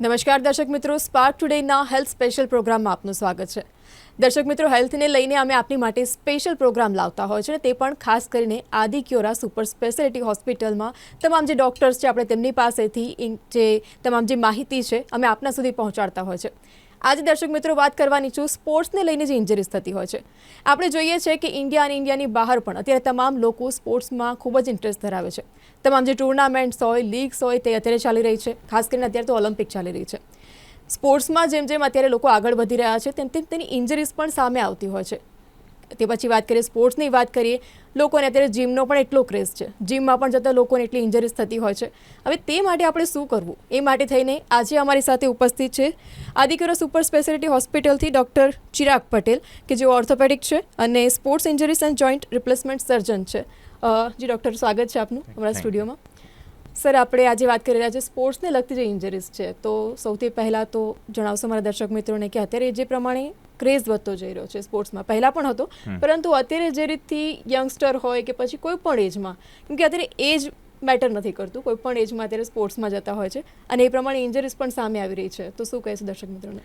નમસ્કાર દર્શક મિત્રો સ્પાર્ક ટુડેના હેલ્થ સ્પેશિયલ પ્રોગ્રામમાં આપનું સ્વાગત છે. દર્શક મિત્રો, હેલ્થને લઈને અમે આપની માટે સ્પેશિયલ પ્રોગ્રામ લાવતા હોય છે તે પણ ખાસ કરીને આદિ ક્યોરા સુપર સ્પેશિયાલિટી હોસ્પિટલમાં તમામ જે ડૉક્ટર્સ છે, આપણે તેમની પાસેથી જે તમામ જે માહિતી છે, અમે આપના સુધી પહોંચાડતા હોય છે. આજે દર્શક મિત્રો વાત કરવાની છું, સ્પોર્ટ્સને લઈને જે ઇન્જરીઝ થતી હોય છે. આપણે જોઈએ છે કે ઇન્ડિયા અને ઇન્ડિયાની બહાર પણ અત્યારે તમામ લોકો સ્પોર્ટ્સમાં ખૂબ જ ઇન્ટરેસ્ટ ધરાવે છે. તમામ જે ટુર્નામેન્ટ્સ હોય લીગ્સ હોય, તે અત્યારે ચાલી રહી છે. ખાસ કરીને અત્યારે તો ઓલિમ્પિક ચાલી રહી છે. સ્પોર્ટ્સમાં જેમ જેમ અત્યારે લોકો આગળ વધી રહ્યા છે, તેમ તેમ તેની ઇન્જરીઝ પણ સામે આવતી હોય છે. તે પછી વાત કરીએ સ્પોર્ટ્સની વાત કરીએ લોકોને અત્યારે જીમનો પણ એટલો ક્રેઝ છે. જીમમાં પણ જતાં લોકોને એટલી ઇન્જરીઝ થતી હોય છે. હવે તે માટે આપણે શું કરવું? એ માટે થઈને આજે અમારી સાથે ઉપસ્થિત છે આદિકરો સુપર સ્પેશિયાલિટી હોસ્પિટલથી ડૉક્ટર ચિરાગ પટેલ કે જેઓ ઓર્થોપેડિક છે અને sports injuries and joint replacement surgeon છે. જી ડૉક્ટર સ્વાગત છે આપનું અમારા સ્ટુડિયોમાં. સર આપણે આજે વાત કરી રહ્યા છીએ સ્પોર્ટ્સને લગતી જે ઇન્જરીઝ છે. તો સૌથી પહેલાં તો જણાવશો મારા દર્શક મિત્રોને કે અત્યારે જે પ્રમાણે ક્રેઝ વધતો જઈ રહ્યો છે સ્પોર્ટ્સમાં. પહેલાં પણ હતો પરંતુ અત્યારે જે રીતથી યંગસ્ટર હોય કે પછી કોઈ પણ એજમાં કેમ કે અત્યારે એજ મેટર નથી કરતું કોઈ પણ એજમાં અત્યારે સ્પોર્ટ્સમાં જતા હોય છે અને એ પ્રમાણે ઇન્જરીઝ પણ સામે આવી રહી છે. તો શું કહેશો દર્શક મિત્રોને?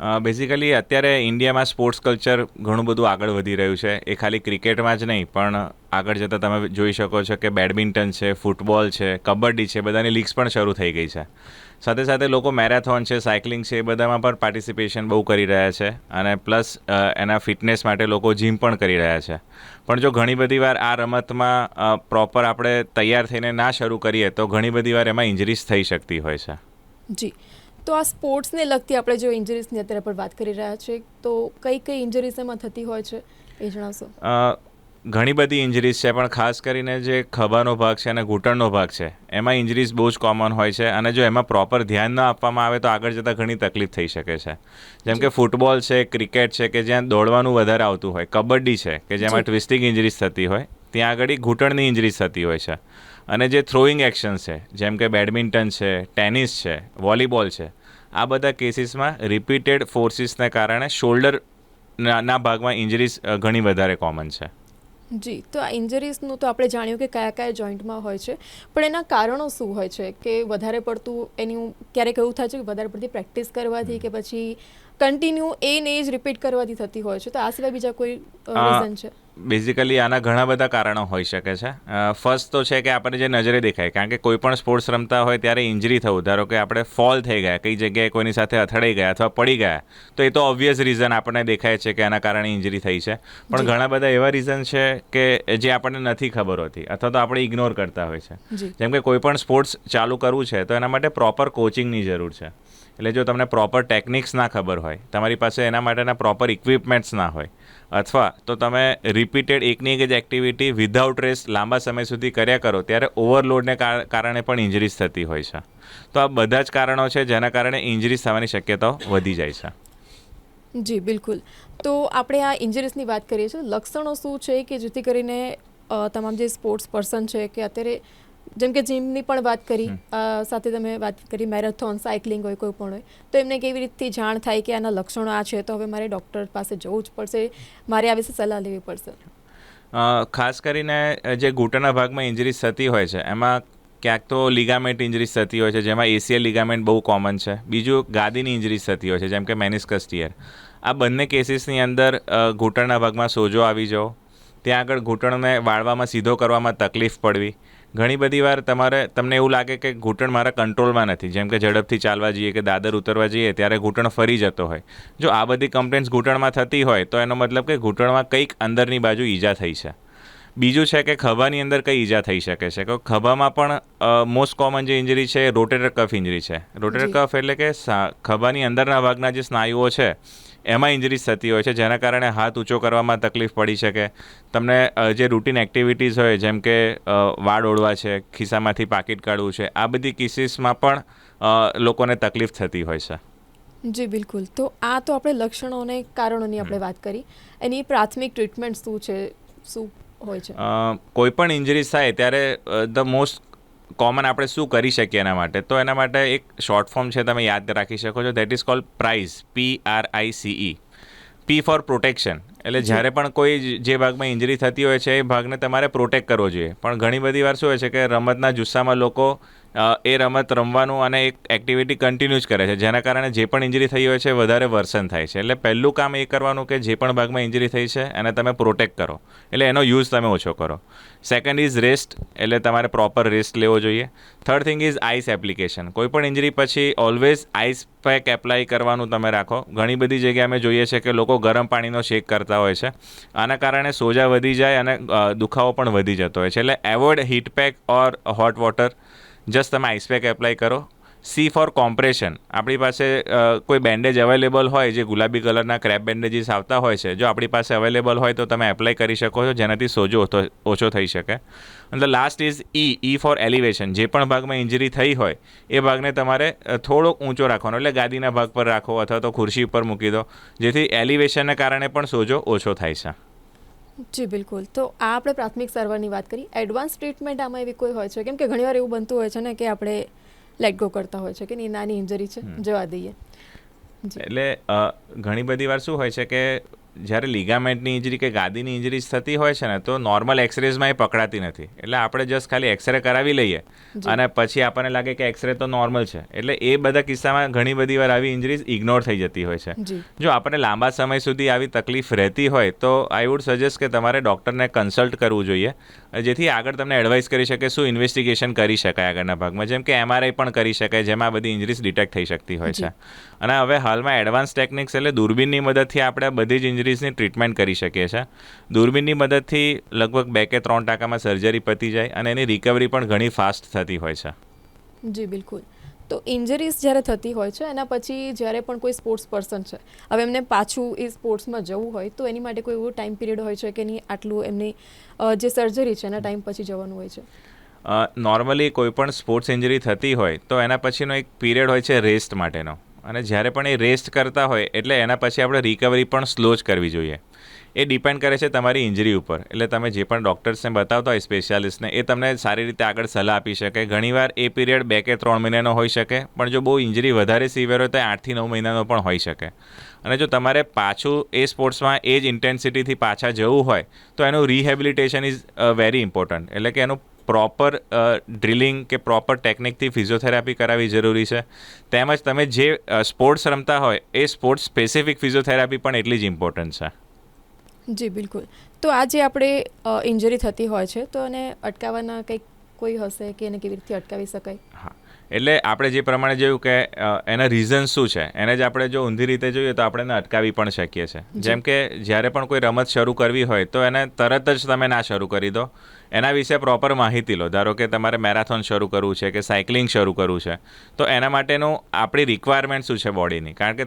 બેઝિકલી અત્યારે ઇન્ડિયામાં સ્પોર્ટ્સ કલ્ચર ઘણું બધું આગળ વધી રહ્યું છે. એ ખાલી ક્રિકેટમાં જ નહીં, પણ આગળ જતાં તમે જોઈ શકો છો કે બેડમિન્ટન છે ફૂટબોલ છે, કબડ્ડી છે, બધાની લીગ્સ પણ શરૂ થઈ ગઈ છે. સાથે સાથે લોકો મેરેથોન છે સાયકલિંગ છે, એ બધામાં પણ પાર્ટિસિપેશન બહુ કરી રહ્યા છે અને પ્લસ એના ફિટનેસ માટે લોકો જીમ પણ કરી રહ્યા છે. પણ જો ઘણી બધી વાર આ રમતમાં પ્રોપર આપણે તૈયાર થઈને ના શરૂ કરીએ તો ઘણી બધી વાર એમાં ઇન્જરીઝ થઈ શકતી હોય છે. જી. તો આ સ્પોર્ટ્સને લગતી આપણે જો ઇન્જરીઝની અત્યારે પણ વાત કરી રહ્યા છીએ તો કઈ કઈ ઇન્જરીઝ એમાં થતી હોય છે એ જણાવશો? ઘણી બધી ઇન્જરીઝ છે પણ ખાસ કરીને જે ખભાનો ભાગ છે અને ઘૂંટણનો ભાગ છે એમાં ઇન્જરીઝ બહુ જ કોમન હોય છે અને જો એમાં પ્રોપર ધ્યાન ન આપવામાં આવે તો આગળ જતાં ઘણી તકલીફ થઈ શકે છે. જેમ કે ફૂટબોલ છે ક્રિકેટ છે કે જ્યાં દોડવાનું વધારે આવતું હોય કબડ્ડી છે કે જેમાં ટ્વિસ્ટિંગ ઇન્જરીઝ થતી હોય ત્યાં આગળ ઘૂંટણની ઇન્જરીઝ થતી હોય છે. અને જે થ્રોઈંગ એક્શન છે જેમ કે બેડમિન્ટન છે ટેનિસ છે વોલીબોલ છે આ બધા કેસીસમાં રિપીટેડ ફોર્સિસને કારણે શોલ્ડર ના ભાગમાં ઇન્જરીઝ ઘણી વધારે કોમન છે. જી તો આ ઇન્જરીઝનું તો આપણે જાણ્યું કે કયા કયા જોઈન્ટમાં હોય છે પણ એના કારણો શું હોય છે? કે વધારે પડતું એની ક્યારેક એવું થાય છે કે વધારે પડતી પ્રેક્ટિસ કરવાથી કે પછી કન્ટિન્યુ એ ને જ રિપીટ કરવાથી થતી હોય છે તો આ સિવાય બીજા કોઈ રીઝન છે? બેઝિકલી આના ઘણા બધા કારણો હોઈ શકે છે. ફર્સ્ટ તો છે કે આપણે જે નજરે દેખાય કારણ કે કોઈ પણ સ્પોર્ટ્સ રમતા હોય ત્યારે ઇન્જરી થવું ધારો કે આપણે ફોલ થઈ ગયા કઈ જગ્યાએ કોઈની સાથે અથડાઈ ગયા અથવા પડી ગયા તો એ તો ઓબ્વિયસ રીઝન આપણને દેખાય છે કે એના કારણે ઇન્જરી થઈ છે. પણ ઘણા બધા એવા રીઝન છે કે જે આપણને નથી ખબર હોતી અથવા તો આપણે ઇગ્નોર કરતા હોય છે. જેમ કે કોઈ પણ સ્પોર્ટ્સ ચાલુ કરવું છે તો એના માટે પ્રોપર કોચિંગની જરૂર છે. એટલે જો તમને પ્રોપર ટેકનિક્સ ના ખબર હોય તમારી પાસે એના માટેના પ્રોપર ઇક્વિપમેન્ટ્સ ના હોય અથવા તો તમે રિપીટેડ એકની એક જ એક્ટિવિટી વિધાઉટ રેસ્ટ લાંબા સમય સુધી કર્યા કરો, ત્યારે ઓવરલોડને કાર- કારણે પણ ઇન્જરીઝ થતી હોય છે. તો આ બધા જ કારણો છે, જેના કારણે ઇન્જરીઝ થવાની શક્યતાઓ વધી જાય છે. જી, બિલકુલ. તો આપણે આ ઇન્જરીઝની વાત કરીએ છીએ. લક્ષણો શું છે કે જેથી કરીને તમામ જે સ્પોર્ટ્સ પર્સન છે કે અત્યારે જેમ કે જીમની પણ વાત કરી સાથે તમે વાત કરી મેરેથોન સાયકલિંગ હોય કોઈ પણ હોય તો એમને કેવી રીતથી જાણ થાય કે આના લક્ષણો આ છે તો હવે મારે ડૉક્ટર પાસે જવું જ પડશે મારે આ વિશે સલાહ લેવી પડશે. ખાસ કરીને જે ઘૂંટણના ભાગમાં ઇન્જરીઝ થતી હોય છે એમાં ક્યાંક તો લિગામેન્ટ ઇન્જરીઝ થતી હોય છે જેમાં એસીએલ લિગામેન્ટ બહુ કોમન છે બીજું ગાદીની ઇન્જરીઝ થતી હોય છે જેમ કે મેનિસ્કસ ટીયર. આ બંને કેસીસની અંદર ઘૂંટણના ભાગમાં સોજો આવી જવો ત્યાં આગળ ઘૂંટણને વાળવામાં સીધો કરવામાં તકલીફ પડવી ઘણી બધી વાર તમારે તમને એવું લાગે કે ઘૂંટણ મારા કંટ્રોલમાં નથી. જેમ કે ઝડપથી ચાલવા જઈએ કે દાદર ઉતરવા જઈએ ત્યારે ઘૂંટણ ફરી જતો હોય. જો આ બધી કમ્પ્લેન્ટ્સ ઘૂંટણમાં થતી હોય તો એનો મતલબ કે ઘૂંટણમાં કંઈક અંદરની બાજુ ઈજા થઈ છે. બીજું છે કે ખભાની અંદર કઈ ઈજા થઈ શકે છે? કે ખભામાં પણ મોસ્ટ કોમન જે ઇન્જરી છે એ રોટેટર કફ ઇન્જરી છે. રોટેટર કફ એટલે કે સા- ખભાની અંદરના ભાગના જે સ્નાયુઓ છે એમાં ઇન્જરીઝ થતી હોય છે જેના કારણે હાથ ઊંચો કરવામાં તકલીફ પડી શકે. તમને જે રૂટીન એક્ટિવિટીઝ હોય જેમ કે વાળ ઓળવા છે ખિસ્સામાંથી પાકીટ કાઢવું છે આ બધી કેસીસમાં પણ લોકોને તકલીફ થતી હોય છે. જી બિલકુલ. તો આ તો આપણે લક્ષણો અને કારણોની આપણે વાત કરી. એની પ્રાથમિક ટ્રીટમેન્ટ શું છે? શું હોય છે? કોઈ પણ ઇન્જરીઝ થાય ત્યારે ધ મોસ્ટ કોમન આપણે શું કરી શકીએ એના માટે? તો એના માટે એક શોર્ટ ફોર્મ છે તમે યાદ રાખી શકો છો. That is called price P R I C E P for protection એટલે જ્યારે પણ કોઈ જે ભાગમાં ઇન્જરી થતી હોય છે એ ભાગને તમારે પ્રોટેક્ટ કરવો જોઈએ. પણ ઘણી બધી વાર શું હોય છે કે રમતના જુસ્સામાં લોકો એ રમત રમવાનું અને એક એક્ટિવિટી કન્ટિન્યુ જ કરે છે. જેના કારણે જે પણ ઇન્જરી થઈ હોય છે, વધારે વર્સન થાય છે. એટલે પહેલું કામ એ કરવાનું કે જે પણ ભાગમાં ઇન્જરી થઈ છે, એને તમે પ્રોટેક્ટ કરો. એટલે એનો યુઝ તમે ઓછો કરો. સેકન્ડ ઇઝ રેસ્ટ એટલે તમારે પ્રોપર રેસ્ટ લેવો જોઈએ. Third thing is ice application કોઈ પણ ઇન્જરી પછી ઓલવેઝ આઈસ પેક એપ્લાય કરવાનું તમે રાખો. ઘણી બધી જગ્યાએ અમે જોઈએ છે કે લોકો ગરમ પાણીનો શેક કરતા હોય છે. આના કારણે સોજા વધી જાય અને દુખાવો પણ વધી જતો હોય છે. એટલે avoid heat pack or hot water just તમે આઈસપેક એપ્લાય કરો. સી ફોર કોમ્પ્રેશન આપણી પાસે કોઈ બેન્ડેજ અવેલેબલ હોય જે ગુલાબી કલરના ક્રેપ બેન્ડેજીસ આવતા હોય છે, જો આપણી પાસે અવેલેબલ હોય તો તમે એપ્લાય કરી શકો છો, જેનાથી સોજો ઓછો થઈ શકે. અને last is E E for elevation જે પણ ભાગમાં ઇન્જરી થઈ હોય, એ ભાગને તમારે થોડોક ઊંચો રાખવાનો, એટલે ગાદીના ભાગ પર રાખો અથવા તો ખુરશી ઉપર મૂકી દો, જેથી એલિવેશનને કારણે પણ સોજો ઓછો થાય છે. જી બિલકુલ. તો આ આપણે પ્રાથમિક સારવારની વાત કરી. એડવાન્સ ટ્રીટમેન્ટ આમાં એવી કોઈ હોય છે? કેમ કે ઘણીવાર એવું બનતું હોય છે ને કે આપણે લેટ ગો કરતા હોય છે કે નાની ઇન્જરી છે જવા દઈએ. એટલે ઘણી બધી વાર શું હોય છે કે જ્યારે લિગામેન્ટની ઇન્જરી કે ગાદીની ઇન્જરીઝ થતી હોય છે ને તો નોર્મલ એક્સરેઝમાં એ પકડાતી નથી. એટલે આપણે જસ્ટ ખાલી એક્સરે કરાવી લઈએ. અને પછી આપણને લાગે કે એક્સરે તો નોર્મલ છે. એટલે એ બધા કિસ્સામાં ઘણી બધી વાર આવી ઇન્જરીઝ ઇગ્નોર થઈ જતી હોય છે. જો. આપણને લાંબા સમય સુધી આવી તકલીફ રહેતી હોય તો આઈ વુડ સજેસ્ટ કે તમારે ડૉક્ટરને કન્સલ્ટ કરવું જોઈએ. જેથી આગળ તમને એડવાઇસ કરી શકે શું ઇન્વેસ્ટિગેશન કરી શકાય આગળના ભાગમાં. જેમ કે એમઆરઆઈ પણ કરી શકાય જેમાં બધી ઇન્જરીઝ ડિટેક્ટ થઈ શકતી હોય છે. અને હવે હાલમાં એડવાન્સ ટેકનિક્સ એટલે દૂરબીનની મદદથી આપણે બધી જ ઇન્જરીઝની ટ્રીટમેન્ટ કરી શકીએ છીએ. દૂરબીનની મદદથી લગભગ બે કે ત્રણ ટકામાં સર્જરી પતી જાય અને એની રિકવરી પણ ઘણી ફાસ્ટ થતી હોય છે. જી બિલકુલ. તો ઇન્જરીઝ જ્યારે થતી હોય છે એના પછી જ્યારે પણ કોઈ સ્પોર્ટ્સ પર્સન છે હવે એમને પાછું એ સ્પોર્ટ્સમાં જવું હોય તો એની માટે કોઈ એવો ટાઈમ પીરિયડ હોય છે કે નહીં આટલું એમની જે સર્જરી છે એના ટાઈમ પછી જવાનું હોય છે? નોર્મલી કોઈ પણ સ્પોર્ટ્સ ઇન્જરી થતી હોય તો એના પછીનો એક પીરિયડ હોય છે રેસ્ટ માટેનો. અને જ્યારે પણ એ રેસ્ટ કરતા હોય, એટલે એના પછી આપણે રિકવરી પણ સ્લો જ કરવી જોઈએ. એ ડિપેન્ડ કરે છે તમારી ઇન્જરી ઉપર. એટલે તમે જે પણ ડૉક્ટર્સને બતાવતા હોય સ્પેશિયાલિસ્ટને એ તમને સારી રીતે આગળ સલાહ આપી શકે. ઘણીવાર એ પીરિયડ બે કે ત્રણ મહિનાનો હોઈ શકે, પણ જો બહુ ઇન્જરી વધારે સિવિયર હોય તો આઠથી નવ મહિનાનો પણ હોઈ શકે. અને જો તમારે પાછું એ સ્પોર્ટ્સમાં એ જ ઇન્ટેન્સિટીથી પાછા જવું હોય, તો એનું રિહેબિલિટેશન ઇઝ વેરી ઇમ્પોર્ટન્ટ એટલે કે એનું પ્રોપર ડ્રિલિંગ કે પ્રોપર ટેકનિકથી ફિઝિયોથેરાપી કરાવવી જરૂરી છે. તેમજ તમે જે સ્પોર્ટ્સ રમતા હોય એ સ્પોર્ટ્સ સ્પેસિફિક ફિઝિયોથેરાપી પણ એટલી જ ઇમ્પોર્ટન્ટ છે. જી બિલકુલ. તો આ જે આપણે ઇન્જરી થતી હોય છે તો એને અટકાવવાના કંઈક કોઈ હશે કે એને કેવી રીતે અટકાવી શકાય? હા. એટલે આપણે જે પ્રમાણે જોયું કે એના રીઝન શું છે એને જ આપણે જો ઊંધી રીતે જોઈએ તો આપણે એને અટકાવી પણ શકીએ છીએ. જેમ કે જ્યારે પણ કોઈ રમત શરૂ કરવી હોય તો એને તરત જ તમે ના શરૂ કરી દો. એના વિશે પ્રોપર માહિતી લો. ધારો કે તમારે મેરાથોન શરૂ કરવું છે કે સાયકલિંગ શરૂ કરવું છે, તો એના માટેનું આપણી રિક્વાયરમેન્ટ શું છે બોડીની કારણ કે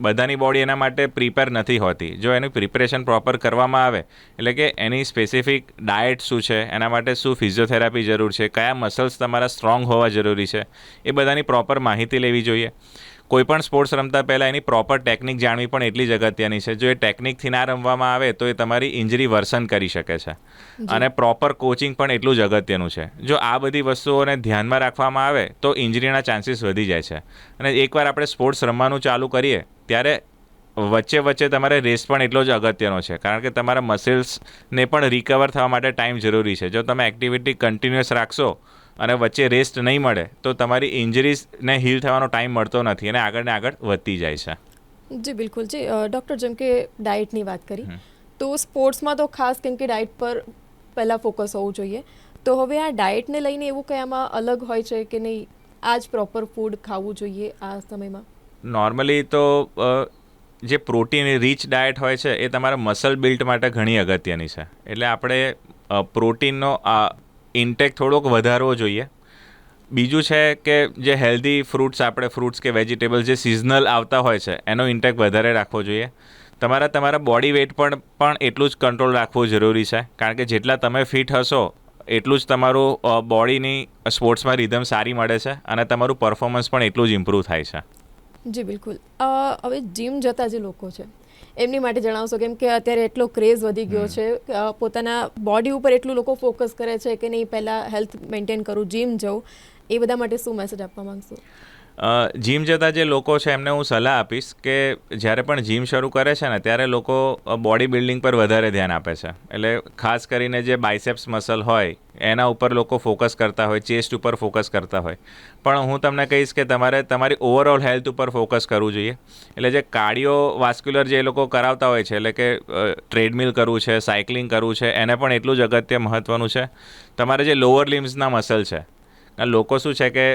બધાની બોડી એના માટે પ્રિપેર નથી હોતી. જો એની પ્રિપરેશન પ્રોપર કરવામાં આવે, એટલે કે એની સ્પેસિફિક ડાયટ શું છે, એના માટે શું ફિઝિયોથેરાપી જરૂર છે, કયા મસલ્સ તમારા સ્ટ્રોંગ હોવા જરૂરી છે, એ બધાની પ્રોપર માહિતી લેવી જોઈએ. કોઈ પણ સ્પોર્ટ્સ રમતા પહેલાં એની પ્રોપર ટેકનિક જાણવી પણ એટલી જ અગત્યની છે. જો એ ટેકનિકથી ના રમવામાં આવે તો એ તમારી ઇન્જરી વર્સન કરી શકે છે. અને પ્રોપર કોચિંગ પણ એટલું જ અગત્યનું છે. જો આ બધી વસ્તુઓને ધ્યાનમાં રાખવામાં આવે તો ઇન્જરીના ચાન્સીસ વધી જાય છે. અને એકવાર આપણે સ્પોર્ટ્સ રમવાનું ચાલુ કરીએ ત્યારે વચ્ચે વચ્ચે તમારે રેસ્ટ પણ એટલો જ અગત્યનો છે. કારણ કે તમારા મસલ્સને પણ રિકવર થવા માટે ટાઈમ જરૂરી છે. જો તમે એક્ટિવિટી કન્ટિન્યુઅસ રાખશો અને વચ્ચે રેસ્ટ નહીં મળે તો તમારી ઇન્જરીઝને હીલ થવાનો ટાઈમ મળતો નથી અને આગળ ને આગળ વધતી જાય છે. જી બિલકુલ. જી ડૉક્ટર જેમ કે ડાયટની વાત કરી તો સ્પોર્ટ્સમાં તો ખાસ કેમ કે ડાયટ પર પહેલાં ફોકસ હોવું જોઈએ. તો હવે આ ડાયટને લઈને એવું કંઈ આમાં અલગ હોય છે કે નહીં? આ જ પ્રોપર ફૂડ ખાવું જોઈએ આ સમયમાં? નોર્મલી તો જે પ્રોટીન રીચ ડાયટ હોય છે એ તમારા મસલ બિલ્ટ માટે ઘણી અગત્યની છે. એટલે આપણે પ્રોટીનનો ઇન્ટેક થોડોક વધારવો જોઈએ. બીજું છે કે જે હેલ્ધી ફ્રૂટ્સ આપણે ફ્રૂટ્સ કે વેજીટેબલ જે સિઝનલ આવતા હોય છે, એનો ઇન્ટેક વધારે રાખવો જોઈએ. તમારા તમારા બોડી વેઇટ પણ પણ એટલું જ કંટ્રોલ રાખવું જરૂરી છે. કારણ કે જેટલા તમે ફિટ હશો, એટલું જ તમારું બોડીની સ્પોર્ટ્સમાં રિધમ સારી મળે છે અને તમારું પરફોર્મન્સ પણ એટલું જ ઇમ્પ્રૂવ થાય છે. જી, બિલકુલ. હવે જીમ જતા જે લોકો છે એમની માટે જણાવશો કેમ કે અત્યારે એટલો ક્રેઝ વધી ગયો છે. પોતાના બોડી ઉપર એટલું લોકો ફોકસ કરે છે કે નહીં પહેલાં હેલ્થ મેન્ટેન કરું જીમ જવું એ બધા માટે શું મેસેજ આપવા માંગશો? જીમ જતા જે લોકો છે, એમને હું સલાહ આપીશ કે જ્યારે પણ જીમ શરૂ કરે છે ને, ત્યારે લોકો બોડી બિલ્ડિંગ પર વધારે ધ્યાન આપે છે. એટલે ખાસ કરીને જે બાયસેપ્સ મસલ હોય, એના ઉપર લોકો ફોકસ કરતા હોય, ચેસ્ટ ઉપર ફોકસ કરતા હોય. પણ હું તમને કહીશ કે તમારે, તમારી ઓવરઓલ હેલ્થ ઉપર ફોકસ કરવું જોઈએ. એટલે જે કાર્ડિયો વાસ્ક્યુલર જે લોકો કરાવતા હોય છે, એટલે કે ટ્રેડમિલ કરવું છે, સાયકલિંગ કરવું છે, એને પણ એટલું જ અગત્ય મહત્ત્વનું છે. તમારે જે લોઅર લિમ્સના મસલ છે લોકો શું છે કે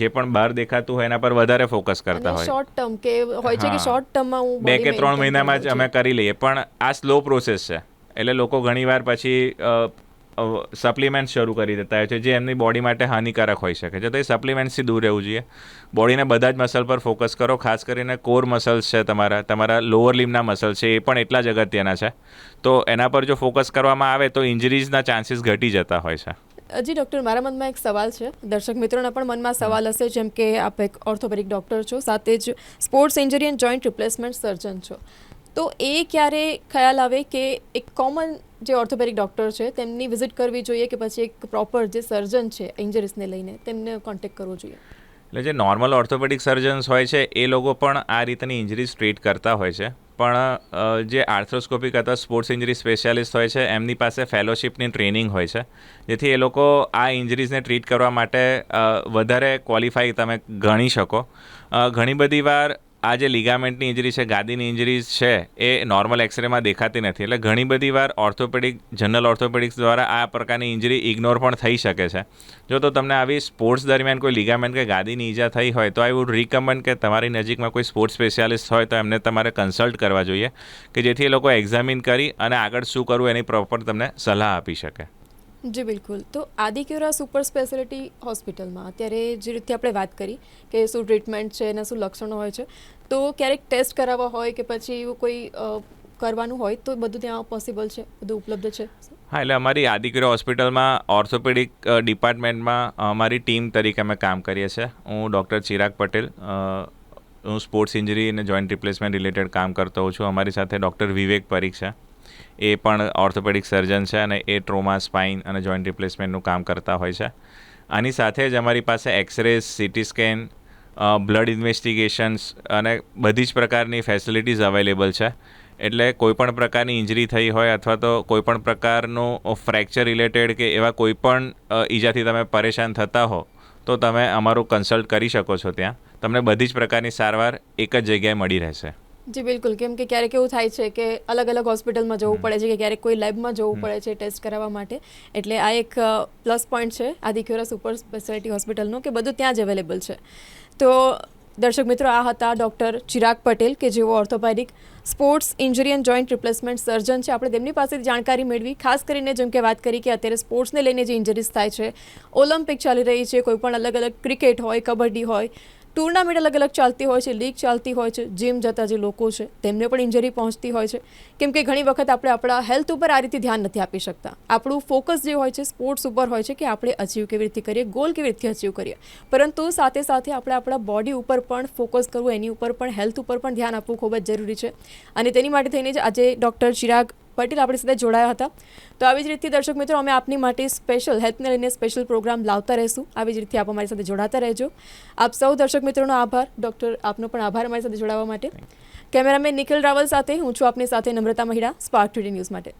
જે પણ બહાર દેખાતું હોય એના પર વધારે ફોકસ કરતા હોય. શોર્ટ ટર્મ કે હોય છે કે શોર્ટ ટર્મમાં હું બે કે ત્રણ મહિનામાં જ અમે કરી લઈએ પણ આ સ્લો પ્રોસેસ છે. એટલે લોકો ઘણીવાર પછી સપ્લિમેન્ટ શરૂ કરી દેતા હોય છે જે એમની બોડી માટે હાનિકારક હોઈ શકે છે. તો એ સપ્લિમેન્ટ્સથી દૂર રહેવું જોઈએ. બોડીને બધા જ મસલ પર ફોકસ કરો ખાસ કરીને કોર મસલ્સ છે તમારા તમારા લોઅર લિમના મસલ છે એ પણ એટલા જ અગત્યના છે. તો એના પર જો ફોકસ કરવામાં આવે તો ઇન્જરીઝના ચાન્સીસ ઘટી જતા હોય છે. હજી ડૉક્ટર મારા મનમાં એક સવાલ છે. દર્શક મિત્રોના પણ મનમાં સવાલ હશે, જેમ કે આપ એક ઓર્થોપેડિક ડૉક્ટર છો, સાથે જ sports injury and joint replacement surgeon છો. તો એ ક્યારે ખ્યાલ આવે કે એક કોમન જે ઓર્થોપેડિક ડૉક્ટર છે, તેમની વિઝિટ કરવી જોઈએ કે પછી એક પ્રોપર જે સર્જન છે ઇન્જરીસને લઈને તેમને કોન્ટેક્ટ કરવો જોઈએ? એટલે જે નોર્મલ ઓર્થોપેડિક સર્જન્સ હોય છે, એ લોકો પણ આ રીતની ઇન્જરીઝ ટ્રીટ કરતા હોય છે. પણ જે આર્થ્રોસ્કોપિક અથવા સ્પોર્ટ્સ ઇન્જરી સ્પેશિયાલિસ્ટ હોય છે, એમની પાસે ફેલોશિપની ટ્રેનિંગ હોય છે. જેથી એ લોકો આ ઇન્જરીઝને ટ્રીટ કરવા માટે વધારે ક્વોલિફાઈ તમે ગણી શકો. ઘણી બધી વાર આ જે લિગામેન્ટની ઇન્જરી છે, ગાદીની ઇન્જરીઝ છે, એ નોર્મલ એક્સરેમાં દેખાતી નથી. એટલે ઘણી બધી વાર ઓર્થોપેડિક જનરલ ઓર્થોપેડિક્સ દ્વારા આ પ્રકારની ઇન્જરી ઇગ્નોર પણ થઈ શકે છે. જો તો તમને આવી સ્પોર્ટ્સ દરમિયાન કોઈ લિગામેન્ટ કે ગાદીની ઈજા થઈ હોય, તો આઈ વુડ રિકમેન્ડ કે તમારી નજીકમાં કોઈ સ્પોર્ટ્સ સ્પેશિયાલિસ્ટ હોય, તો એમને તમારે કન્સલ્ટ કરવા જોઈએ, કે જેથી એ લોકો એક્ઝામિન કરી અને આગળ શું કરવું, એની પ્રોપર તમને સલાહ આપી શકે. જી, બિલકુલ. તો આદિક્યુરા સુપર સ્પેશિયાલિટી હોસ્પિટલમાં અત્યારે જે રીતે આપણે વાત કરી કે શું ટ્રીટમેન્ટ છે એના શું લક્ષણો હોય છે, તો ક્યારેક ટેસ્ટ કરાવવા હોય કે પછી એવું કોઈ કરવાનું હોય તો બધું ત્યાં પોસિબલ છે? બધું ઉપલબ્ધ છે? હા, એટલે અમારી આદિક્યુરા હોસ્પિટલમાં ઓર્થોપેડિક ડિપાર્ટમેન્ટમાં અમારી ટીમ તરીકે અમે કામ કરીએ છીએ. હું ડૉક્ટર ચિરાગ પટેલ હું સ્પોર્ટ્સ ઇન્જરી અને જોઈન્ટ રિપ્લેસમેન્ટ રિલેટેડ કામ કરતો હોઉં છું. અમારી સાથે ડૉક્ટર વિવેક પરીખ છે. એ પણ ઓર્થોપેડિક સર્જન છે અને એ ટ્રોમા સ્પાઇન અને જોઈન્ટ રિપ્લેસમેન્ટનું કામ કરતા હોય છે. આની સાથે જ અમારી પાસે x ray C T scan blood investigations અને બધી જ પ્રકારની ફેસિલિટીઝ અવેલેબલ છે. એટલે કોઈપણ પ્રકારની ઇન્જરી થઈ હોય અથવા તો કોઈપણ પ્રકારનું ફ્રેક્ચર રિલેટેડ કે એવા કોઈપણ ઈજાથી તમે પરેશાન થતા હો, તો તમે અમારું કન્સલ્ટ કરી શકો છો ત્યાં. તમને બધી જ પ્રકારની સારવાર એક જ જગ્યાએ મળી રહેશે. જી બિલકુલ. કેમ કે ક્યારેક એવું થાય છે કે અલગ અલગ હોસ્પિટલમાં જવું પડે છે કે ક્યારેક કોઈ લેબમાં જવું પડે છે ટેસ્ટ કરાવવા માટે. એટલે આ એક પ્લસ પોઈન્ટ છે આદિક્યુરા સુપર સ્પેશિયાલિટી હોસ્પિટલનો કે બધું ત્યાં જ અવેલેબલ છે. તો દર્શક મિત્રો આ હતા ડૉક્ટર ચિરાગ પટેલ કે જેઓ orthopaedic sports injury and joint replacement surgeon છે. આપણે તેમની પાસેથી જાણકારી મેળવી. ખાસ કરીને જેમ કે વાત કરી કે અત્યારે સ્પોર્ટ્સને લઈને જે ઇન્જરીઝ થાય છે ઓલિમ્પિક ચાલી રહી છે કોઈ પણ અલગ અલગ ક્રિકેટ હોય કબડ્ડી હોય ટુર્નામેન્ટ અલગ અલગ ચાલતી હોય છે, લીગ ચાલતી હોય છે જીમ જતા જે લોકો છે, તેમને પણ ઇન્જરી પહોંચતી હોય છે. કેમ કે ઘણી વખત આપણે આપણા હેલ્થ ઉપર આ રીતે ધ્યાન નથી આપી શકતા. આપણું ફોકસ જે હોય છે સ્પોર્ટ્સ ઉપર હોય છે કે આપણે અચીવ કેવી રીતે કરીએ ગોલ કેવી રીતે અચીવ કરીએ. પરંતુ સાથે સાથે આપણે આપણા બોડી ઉપર પણ ફોકસ કરવું, એની ઉપર પણ હેલ્થ ઉપર પણ ધ્યાન આપવું ખૂબ જ જરૂરી છે. અને તેની માટે થઈને જ આજે ડૉક્ટર ચિરાગ પટેલ આપણી સાથે જોડાયા હતા. તો આવી જ રીતે દર્શક મિત્રો, અમે આપની માટે સ્પેશિયલ હેલ્થને લઈને સ્પેશિયલ પ્રોગ્રામ લાવતા રહીશું. આવી જ રીતે આપ અમારી સાથે જોડાતા રહેજો. આપ સૌ દર્શક મિત્રોનો આભાર. ડૉક્ટર, આપનો પણ આભાર અમારી સાથે જોડાવા માટે. કેમેરામેન નિખિલ રાવલ સાથે હું છું આપની સાથે Namrata Mahida spark today news માટે.